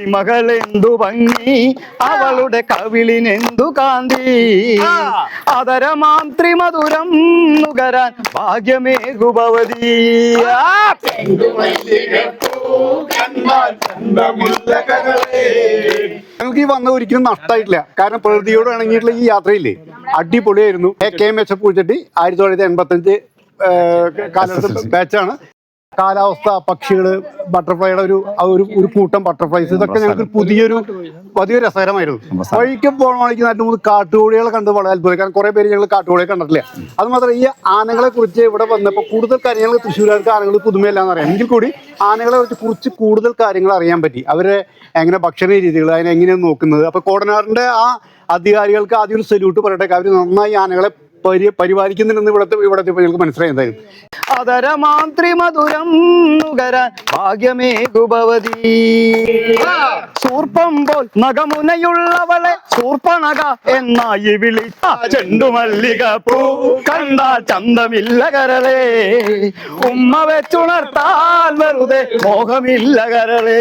ഈ മകളെന്തു ഭംഗി? അവളുടെ കവിളിനെന്തു കാന്തി? അതരമാന്ത്രി മധുരം നുകരാൻ ഭാഗ്യമേകുഭവതി. ഞങ്ങൾക്ക് ഈ വന്ന ഒരിക്കലും നഷ്ടമായിട്ടില്ല കാരണം പ്രകൃതിയോട് ഇണങ്ങിയിട്ടുള്ള ഈ യാത്രയില്ലേ? അടിപൊളിയായിരുന്നു. എ കെ എം എച്ച് പൂച്ചട്ടി ആയിരത്തി തൊള്ളായിരത്തി എൺപത്തി അഞ്ച് കാലഘട്ട ബാച്ചാണ് കാലാവസ്ഥ പക്ഷികൾ ബട്ടർഫ്ലൈയുടെ ഒരു ഒരു ഒരു കൂട്ടം ബട്ടർഫ്ലൈസ് ഇതൊക്കെ ഞങ്ങൾക്ക് പുതിയൊരു വലിയ രസകരമായിരുന്നു. വഴിക്ക് പോകണ വഴിക്ക് നാട്ടിൽ മൂന്ന് കാട്ടുകോഴികളെ കണ്ട് വളരെ അത്ഭുതം. കാരണം കുറെ പേര് ഞങ്ങൾ കാട്ടുകോഴിയെ കണ്ടിട്ടില്ല. അത് മാത്രമല്ല ഈ ആനകളെ കുറിച്ച് ഇവിടെ വന്നപ്പോൾ കൂടുതൽ കാര്യങ്ങൾ തൃശ്ശൂരുകാർക്ക് ആനകൾ പുതുമയല്ലാന്ന് അറിയാം എങ്കിൽ കൂടി ആനകളെ കുറിച്ച് കുറിച്ച് കൂടുതൽ കാര്യങ്ങൾ അറിയാൻ പറ്റി. അവരെ എങ്ങനെ ഭക്ഷണ രീതികൾ അതിനെ എങ്ങനെയാണ് നോക്കുന്നത്. അപ്പൊ കോടനാടിന്റെ ആ അധികാരികൾക്ക് ആദ്യം ഒരു സല്യൂട്ട് പറയട്ടെ. അവർ നന്നായി ആനകളെ പരി പരിപാലിക്കുന്നുണ്ടെന്ന് ഇവിടുത്തെ ഇവിടത്തെ ഇപ്പൊ ഞങ്ങൾക്ക് മനസ്സിലായി എന്തായാലും. അതരമാന്ത്രി മധുരം നുകരാൻ ഭാഗ്യമേകുഭവതി. സൂർപ്പം പോൽ നഖമുനയുള്ളവളെ സൂർപ്പണക എന്നായി വിളിച്ച ചെണ്ടുമല്ലിക പൂ കണ്ട ചന്തമില്ല കരളേ. ഉമ്മ വെച്ചുണർത്താൽ വെറുതെ മോഹമില്ല കരളേ.